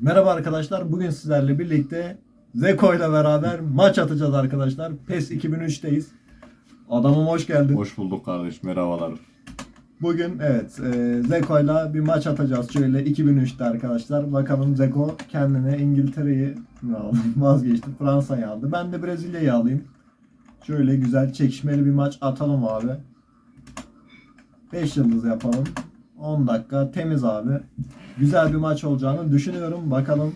Merhaba arkadaşlar. Bugün sizlerle birlikte Zeko ile beraber maç atacağız arkadaşlar. PES 2003'teyiz. Adamım hoş geldin. Hoş bulduk kardeş. Merhabalar. Bugün evet e, Zeko ile bir maç atacağız. Şöyle 2003'te arkadaşlar. Bakalım Zeko kendine İngiltere'yi aldı, vazgeçti. Fransa'yı aldı. Ben de Brezilya'yı alayım. Şöyle güzel çekişmeli bir maç atalım abi. 5 yıldız yapalım. 10 dakika temiz abi. Güzel bir maç olacağını düşünüyorum. Bakalım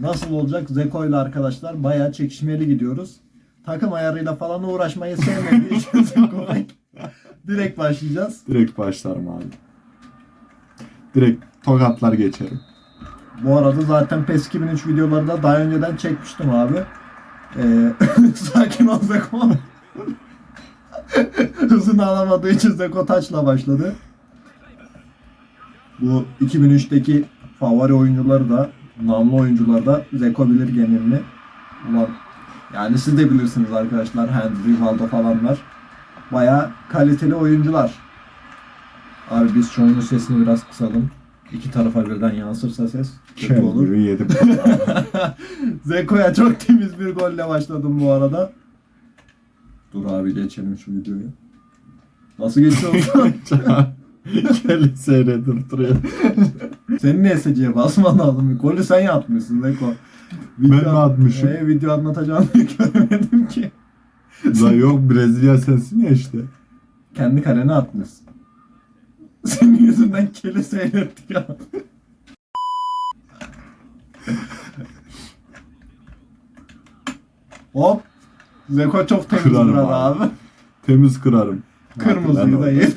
nasıl olacak Zeko ile arkadaşlar. Bayağı çekişmeli gidiyoruz. Takım ayarıyla falan uğraşmayı sevmediği için Zeko direkt başlayacağız. Direkt başlarım abi. Direkt tokatlar geçerim. Bu arada zaten PES 2003 videoları da daha önceden çekmiştim abi. Ee, sakin ol Zeko. Hızını alamadığı için Zeko taçla başladı. Bu 2003'teki favori oyuncuları da, namlı oyuncuları da Zeko bilir genelini. Ulan yani siz de bilirsiniz arkadaşlar. Henry, Rivaldo falanlar. Baya kaliteli oyuncular. Abi biz şu oyunun sesini biraz kısalım. İki tarafa birden yansırsa ses kötü olur. Yedim. Zeko'ya çok temiz bir golle başladım bu arada. Dur abi geçelim şu videoyu. Nasıl geçiyorsun? Kelly seyredip duruyor. Senin ne SC'ye basman lazım. Golü sen yapmışsın Zeko. Ben mi atmışım? Ee, video anlatacağını göremedim ki. La yok Brezilya sensin ya işte. Kendi kalene atmışsın. Senin yüzünden kele seyrettik ya. Hop. Zeko çok temiz Kırarım abi. abi. Temiz kırarım. Kırmızıyı da ye.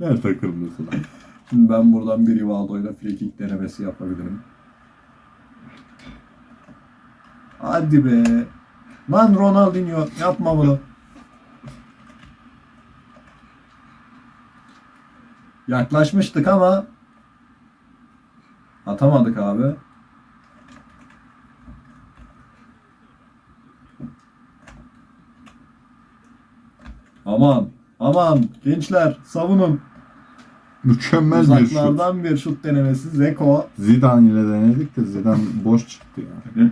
Nerede kırmızı lan? Şimdi ben buradan bir Rivaldo ile free kick denemesi yapabilirim. Hadi be. Lan Ronaldinho yapma bunu. Yaklaşmıştık ama atamadık abi. Aman aman gençler savunun. Mükemmel bir şut. Uzaklardan bir şut denemesi. Zeko. Zidane ile denedik de Zidane boş çıktı ya.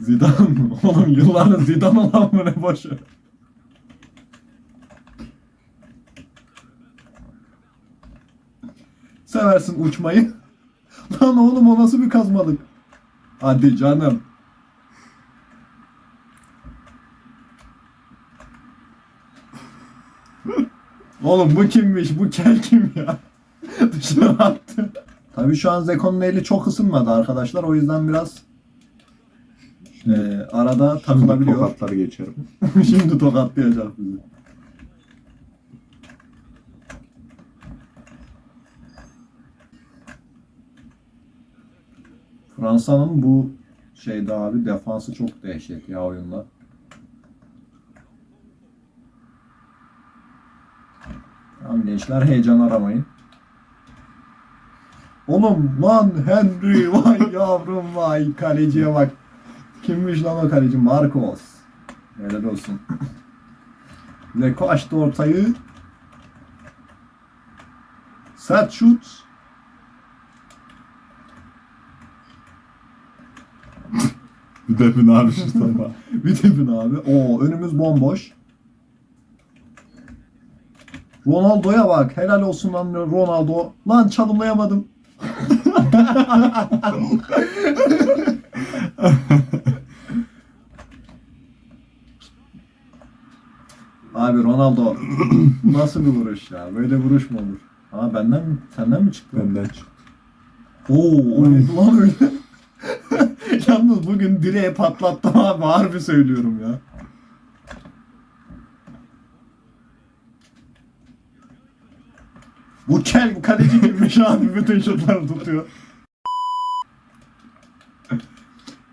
Zidane. Oğlum yılların Zidane olan mı ne boşu? Seversin uçmayı. Lan oğlum o nasıl bir kazmalık? Hadi canım. Oğlum bu kimmiş? Bu kel kim ya? Dışarı attı. Tabii şu an Zeko'nun eli çok ısınmadı arkadaşlar. O yüzden biraz e, arada Şimdi takılabiliyor. tokatlar geçerim. Şimdi tokatlayacak bizi. Fransa'nın bu şeyde abi defansı çok dehşet ya oyunda. Tamam gençler heyecan aramayın. Oğlum lan Henry vay yavrum vay kaleciye bak. Kimmiş lan o kaleci? Marcos. Helal olsun. Zeko açtı ortayı. Sert şut. Bir bir abi şu sabah. Bir tipin abi. Oo önümüz bomboş. Ronaldo'ya bak. Helal olsun lan Ronaldo. Lan çalımlayamadım. Abi Ronaldo nasıl bir vuruş ya? Böyle vuruş mu olur? Aa benden mi? Senden mi çıktı? Benden çıktı. Oo, lan öyle? Yalnız bugün direğe patlattım abi harbi söylüyorum ya. Bu kel kaleci girmiş abi bütün şutları tutuyor.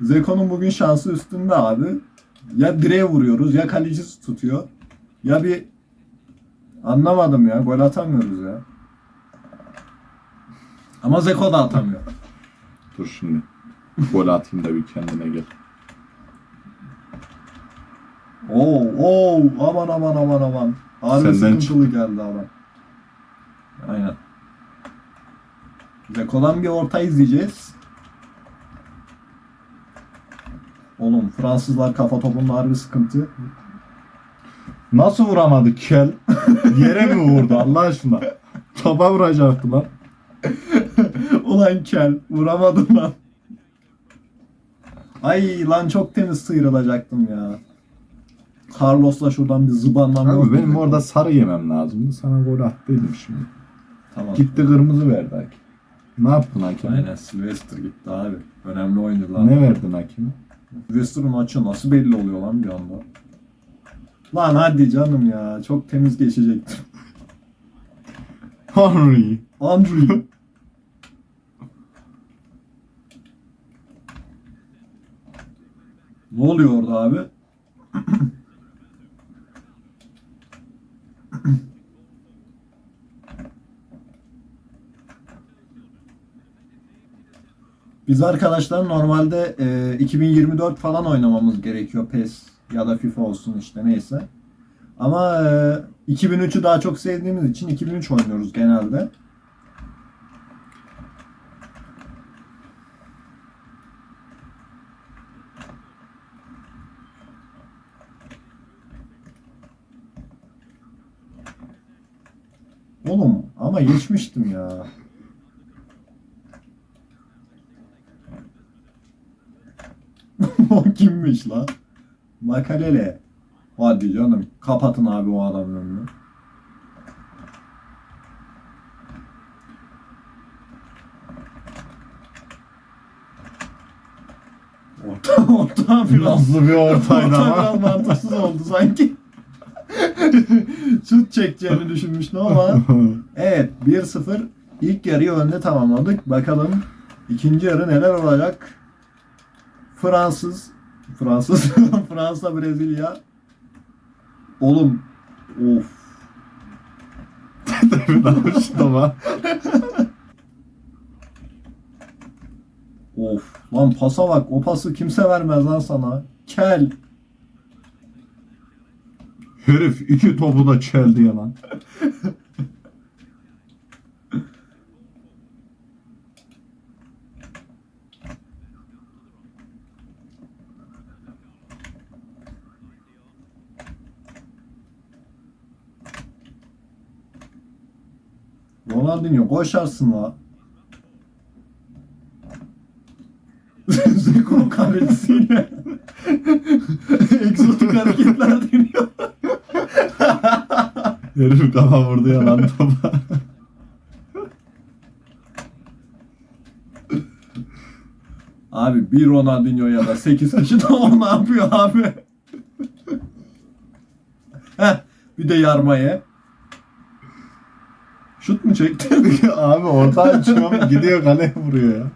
Zeko'nun bugün şansı üstünde abi. Ya direğe vuruyoruz ya kaleci tutuyor. Ya bir anlamadım ya gol atamıyoruz ya. Ama Zeko da atamıyor. Dur şimdi. Gol atayım da bir kendine gel. Oo, oo, aman aman aman aman. Harbi Senden sıkıntılı geldi ama. Aynen. Zeko'dan bir orta izleyeceğiz. Oğlum Fransızlar kafa topunda harbi sıkıntı. Nasıl vuramadı kel? Yere mi vurdu Allah aşkına? Topa vuracaktı lan. Ulan kel vuramadım lan. Ay lan çok temiz sıyrılacaktım ya. Carlos'la şuradan bir zıbanlam Abi benim orada sarı yemem lazımdı. Sana gol attıydım şimdi. Tamam. Gitti kırmızı verdi hakem. Ne yaptın hakem? Aynen Sylvester gitti abi. Önemli oyuncular. Ne verdin hakeme? Sylvester'ın maçı nasıl belli oluyor lan bir anda? Lan hadi canım ya. Çok temiz geçecektim. Henry. Andrew. ne oluyor orada abi? Biz arkadaşlar normalde e, 2024 falan oynamamız gerekiyor PES ya da FIFA olsun işte neyse. Ama e, 2003'ü daha çok sevdiğimiz için 2003 oynuyoruz genelde. Oğlum ama geçmiştim ya. O kimmiş lan? Makalele. Hadi canım. Kapatın abi o adamın önünü. Orta, orta biraz. Nasıl bir ortaydı Orta ama. biraz mantıksız oldu sanki. Şut çekeceğini düşünmüştüm ama. Evet 1-0 ilk yarıyı önde tamamladık. Bakalım ikinci yarı neler olacak? Fransız Fransız Fransa Brezilya Oğlum of daha şut ama. of lan pasa bak o pası kimse vermez lan sana. Kel. Herif iki topu da çeldi ya lan. Ronaldinho koşarsın la. Zeko kalecisiyle egzotik hareketler deniyor. Herif kafa vurdu ya lan topa. Abi bir Ronaldinho ya da 8 kişi de o ne yapıyor abi? Heh, bir de yarmaya. Şut mu çekti? Abi orta açıyor gidiyor kaleye vuruyor ya.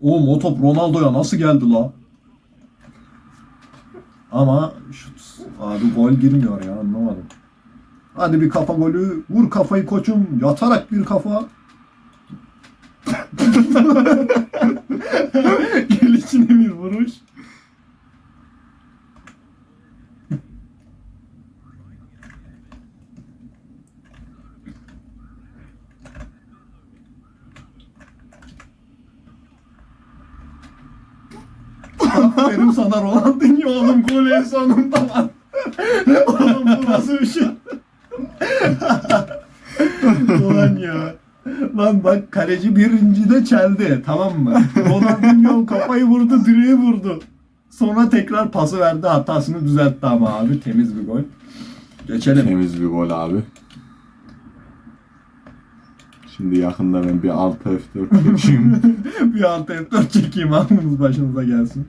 Oğlum o top Ronaldo'ya nasıl geldi la? Ama şut abi gol girmiyor ya anlamadım. Hadi bir kafa golü. Vur kafayı koçum. Yatarak bir kafa. Gelişine bir vuruş. Aferin sana Ronaldinho oğlum golün sonunda lan. oğlum bu nasıl bir şey? Ulan ya. Lan bak kaleci birinci de çeldi tamam mı? Ronaldinho kafayı vurdu direğe vurdu. Sonra tekrar pası verdi hatasını düzeltti ama abi temiz bir gol. Geçelim. Temiz bir gol abi. Şimdi yakında ben bir 6 F4 geçeyim. bir altı F4 çekeyim aklınız başınıza gelsin.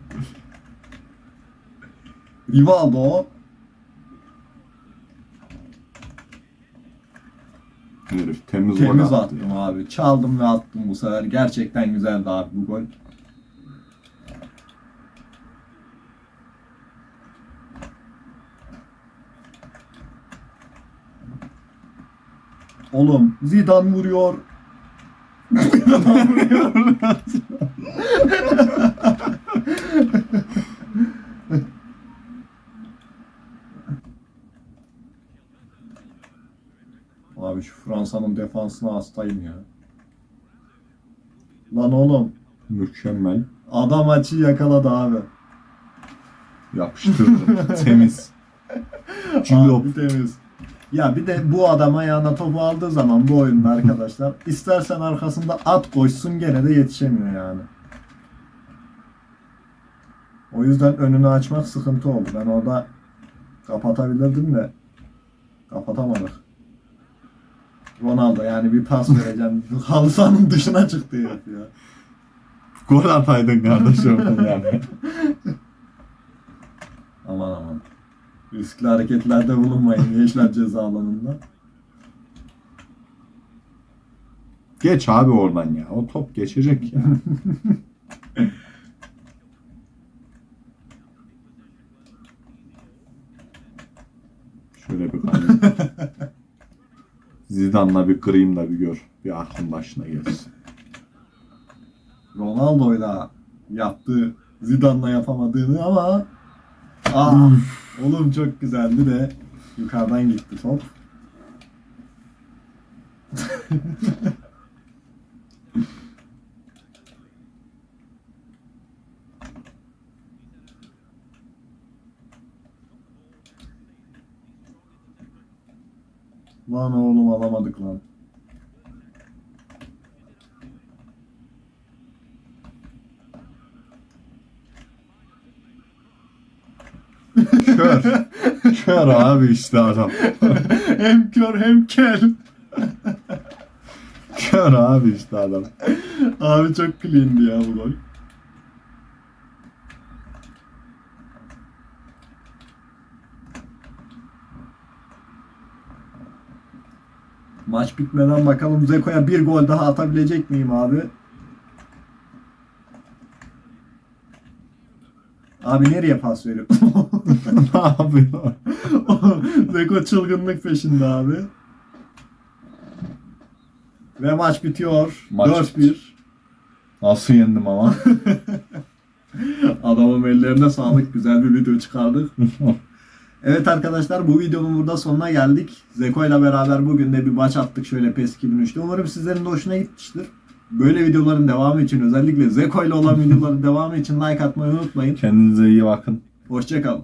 Rivaldo. Herif temiz, Temiz attı attım ya. abi. Çaldım ve attım bu sefer. Gerçekten güzeldi abi bu gol. Oğlum Zidane vuruyor. Zidane vuruyor. Abi şu Fransa'nın defansına hastayım ya. Lan oğlum Mükemmel. adam açıyı yakaladı abi. Yapıştırdım. Temiz. Abi temiz. Ya bir de bu adam ayağına topu aldığı zaman bu oyunda arkadaşlar istersen arkasında at koşsun gene de yetişemiyor yani. O yüzden önünü açmak sıkıntı oldu. Ben orada kapatabilirdim de kapatamadık. Ronaldo yani bir pas vereceğim. Halı sahanın dışına çıktı herif ya. Gol ataydın kardeşim yani. Aman aman. Riskli hareketlerde bulunmayın gençler ceza alanında. Geç abi oradan ya. O top geçecek ya. Şöyle bir kayayım. Zidane'la bir kırayım da bir gör. Bir aklın başına gelsin. Ronaldo'yla yaptı Zidane'la yapamadığını ama Aa, oğlum çok güzeldi de yukarıdan gitti top. Lan oğlum alamadık lan. Kör. Kör abi işte adam. hem kör hem kel. Kör abi işte adam. Abi çok clean'di ya bu gol. Maç bitmeden bakalım Zeko'ya bir gol daha atabilecek miyim abi? Abi nereye pas veriyor? ne yapıyor? Zeko çılgınlık peşinde abi. Ve maç bitiyor. Maç 4-1. Nasıl yendim ama? Adamın ellerine sağlık. Güzel bir video çıkardık. Evet arkadaşlar bu videonun burada sonuna geldik. Zeko ile beraber bugün de bir maç attık şöyle PES 2003'te. Umarım sizlerin de hoşuna gitmiştir. Böyle videoların devamı için özellikle Zeko ile olan videoların devamı için like atmayı unutmayın. Kendinize iyi bakın. Hoşçakalın.